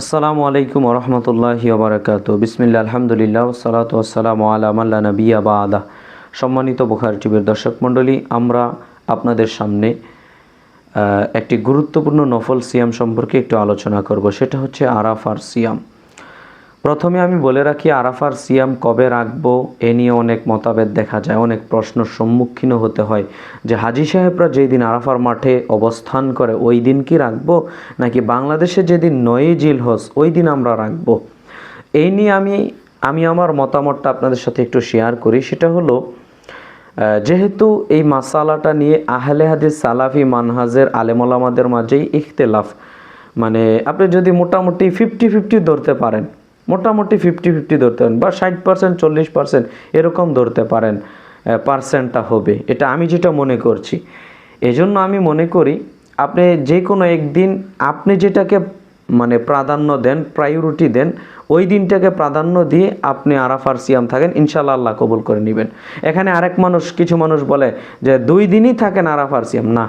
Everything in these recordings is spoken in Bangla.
আসসালামু আলাইকুম রহমতুল্লাহি ওবরাকাত। বিসমিল্লা আলহামদুলিল্লাহ সালাত আসসালাম আলাম আল্লাহ নবী আবা আদা সম্মানিত বুখার টিভির দর্শক মণ্ডলী, আমরা আপনাদের সামনে একটি গুরুত্বপূর্ণ নফল সিয়াম সম্পর্কে একটু আলোচনা করব। সেটা হচ্ছে আরাফার সিয়াম। প্রথমে আমি বলে রাখি, আরাফার সিয়াম কবে রাখব এ নিয়ে অনেক মতাবেদ দেখা যায়, অনেক প্রশ্ন সম্মুখীন হতে হয় যে হাজি সাহেবরা যেই দিন আরাফার মাঠে অবস্থান করে ওই দিন কি রাখব, নাকি বাংলাদেশে যেদিন নয় জিল হস ওই দিন আমরা রাখব? এই নিয়ে আমি আমি আমার মতামতটা আপনাদের সাথে একটু শেয়ার করি, সেটা হলো যেহেতু এই মাসালাটা নিয়ে আহলে হাদিস সালাফি মানহাজের আলেমলামাদের মাঝেই ইখতেলাফ মানে আপনি যদি মোটামুটি ফিফটি ফিফটি ধরতে পারেন মোটামুটি ফিফটি ফিফটি ধরতে পারেন বা ষাট পার্সেন্ট চল্লিশ পার্সেন্ট এরকম ধরতে পারেন পার্সেন্টটা হবে। এটা আমি যেটা মনে করছি। এজন্য আমি মনে করি, আপনি যে কোনো একদিন আপনি যেটাকে মানে প্রাধান্য দেন প্রায়োরিটি দেন, ওই দিনটাকে প্রাধান্য দিয়ে আপনি আরাফার সিয়াম থাকেন ইনশাল্লাহ আল্লাহ কবুল করে নেবেন। এখানে আরেক মানুষ, কিছু মানুষ বলে যে, দুই দিনই থাকেন আরাফার সিয়াম। না।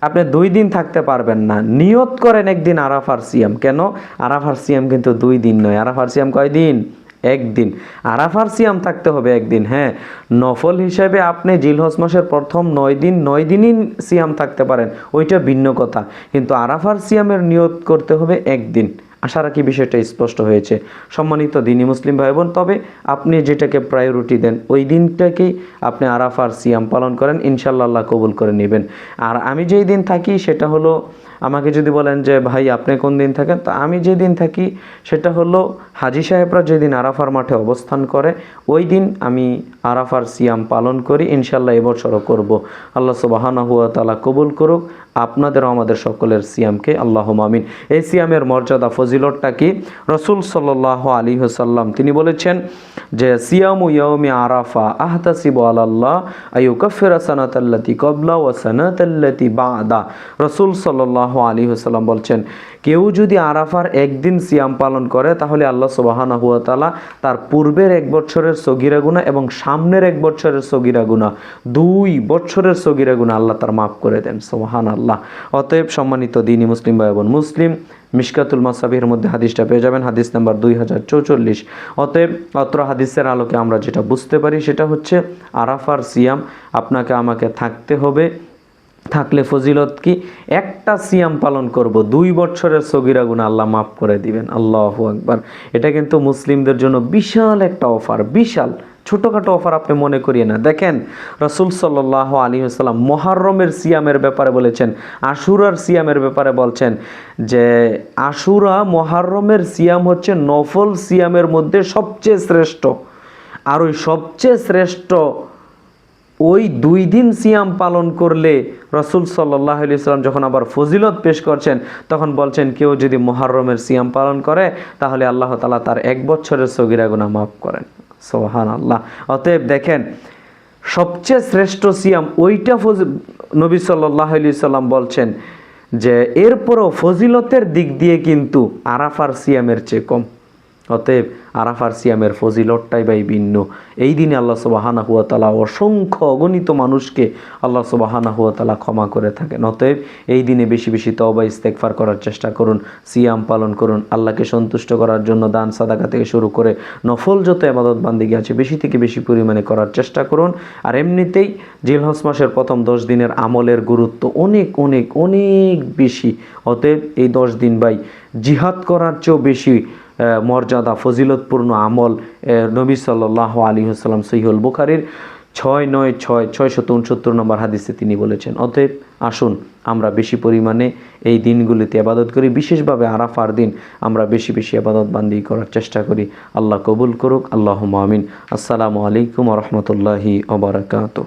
আপনি দুই দিন থাকতে পারবেন না। নিয়ত করেন একদিন আরাফার সিয়াম। কেন? আরাফার সিয়াম কিন্তু দুই দিন নয়। আরাফার সিয়াম কয় দিন? একদিন। আরাফার সিয়াম থাকতে হবে একদিন হ্যাঁ। নফল হিসেবে আপনি জিলহস মাসের প্রথম নয় দিন, নয় দিনই সিয়াম থাকতে পারেন। ওইটা ভিন্ন কথা। কিন্তু আরাফার সিয়ামের নিয়ত করতে হবে একদিন। আশা রাখি বিষয়টা স্পষ্ট হয়েছে। সম্মানিত দিনী মুসলিম ভাই বোন তবে আপনি যেটাকে প্রায়োরিটি দেন, ওই দিনটাকেই আপনি আরাফার সিয়াম পালন করেন ইনশাল্লাহ কবুল করে নেবেন। আর আমি যেই দিন থাকি, সেটা হলো, আমাকে যদি বলেন যে, ভাই, আপনি কোন দিন থাকেন? তা আমি যেদিন থাকি, সেটা হলো, হাজি সাহেবরা যেদিন আরাফার মাঠে অবস্থান করে, ওই দিন আমি আরাফার সিয়াম পালন করি ইনশাল্লাহ এবছরও করব। আল্লাহ সুবাহানা হুয়া তালা কবুল করুক আপনাদের আমাদের সকলের সিয়ামকে আল্লাহ মামিন এই সিয়ামের মর্যাদা ফজিলতটা কি? রসুল সাল্লাহ আলী হাসাল্লাম তিনি বলেছেন যে, সিয়ামু ইয়মি আরাফা আহতাসিব আল্লাহ আয়ু কফির সানাতাল্লাতি কবলা ও সানাতাল্লাতি বাদা। রসুল সাল্লাহ আলী হাসাল্লাম বলছেন, কেউ যদি আরাফার একদিন সিয়াম পালন করে, তাহলে আল্লাহ সুবাহানা হুয়া তালা তার পূর্বের এক বছরের সগিরা গুণা এবং সামনের এক বছরের সগিরা গুণা দুই বছরের সগিরা গুণা আল্লাহ তার মাফ করে দেন সোহান আল্লাহ অতএব সম্মানিত দিনী মুসলিম ভাই বোন মুসলিম মিশকাতুল মাসাবির মধ্যে হাদিসটা পেয়ে যাবেন। হাদিস নাম্বার দুই হাজার চৌচল্লিশ। অতএব অত্র হাদিসের আলোকে আমরা যেটা বুঝতে পারি সেটা হচ্ছে আরাফার সিয়াম, আপনাকে আমাকে থাকতে হবে। থাকলে ফজিলত কি? একটা সিয়াম পালন করব, দুই বছরের সগিরা গুণ আল্লাহ মাফ করে দিবেন। আল্লাহ আকবার। এটা কিন্তু মুসলিমদের জন্য বিশাল একটা অফার, বিশাল। ছোটোখাটো অফার আপনি মনে করিয়ে না দেখেন, রসুল সাল্লাহ আলী আসসালাম মহারমের সিয়ামের ব্যাপারে বলেছেন, আশুরার সিয়ামের ব্যাপারে বলছেন যে, আশুরা মহারমের সিয়াম হচ্ছে নফল সিয়ামের মধ্যে সবচেয়ে শ্রেষ্ঠ। আর ওই সবচেয়ে শ্রেষ্ঠ ওই দুই দিন সিয়াম পালন করলে রসুল সাল্লাহ ইসলাম যখন আবার ফজিলত পেশ করছেন, তখন বলছেন, কেউ যদি মহারমের সিয়াম পালন করে, তাহলে আল্লাহ তালা তার এক বছরের সগিরা গুণা মাফ করেন। সোহান আল্লাহ অতএব দেখেন, সবচেয়ে শ্রেষ্ঠ সিয়াম ওইটা নবী সাল্লাহ সাল্লাম বলছেন যে, এরপরও ফজিলতের দিক দিয়ে কিন্তু আরাফার সিয়ামের চেয়ে কম। অতএব আরাফার সিয়ামের ফজিলতটাই বাই ভিন্ন। এই দিনে আল্লাহ সুবাহানা হুয়া তালা অসংখ্য অগণিত মানুষকে আল্লাহ সুবাহানা হুয়া তালা ক্ষমা করে থাকেন। অতএব এই দিনে বেশি বেশি তবা ইস্তেকফার করার চেষ্টা করুন, সিয়াম পালন করুন, আল্লাহকে সন্তুষ্ট করার জন্য দান, সাদাকা থেকে শুরু করে নফল যত আবাদত বান্দিগি আছে, বেশি থেকে বেশি পরিমাণে করার চেষ্টা করুন। আর এমনিতেই জিলহস মাসের প্রথম দশ দিনের আমলের গুরুত্ব অনেক অনেক অনেক বেশি। অতএব এই দশ দিন বাই জিহাদ করার চেয়েও বেশি মর্যাদা, ফজিলতপূর্ণ আমল নবী সাল্লাহ আলী হাসাল্লাম সহিউল বুখারির ছয় নয় ছয় ছয়শত উনসত্তর নম্বর হাদিসে তিনি বলেছেন, অতএব আসুন, আমরা বেশি পরিমাণে এই দিনগুলিতে আবাদত করি। বিশেষভাবে আরাফার দিন আমরা বেশি বেশি আবাদত বান্দি করার চেষ্টা করি। আল্লাহ কবুল করুক। আল্লাহ আমিন। আসসালামু আলাইকুম রহমতুল্লাহি ওবরাকাতু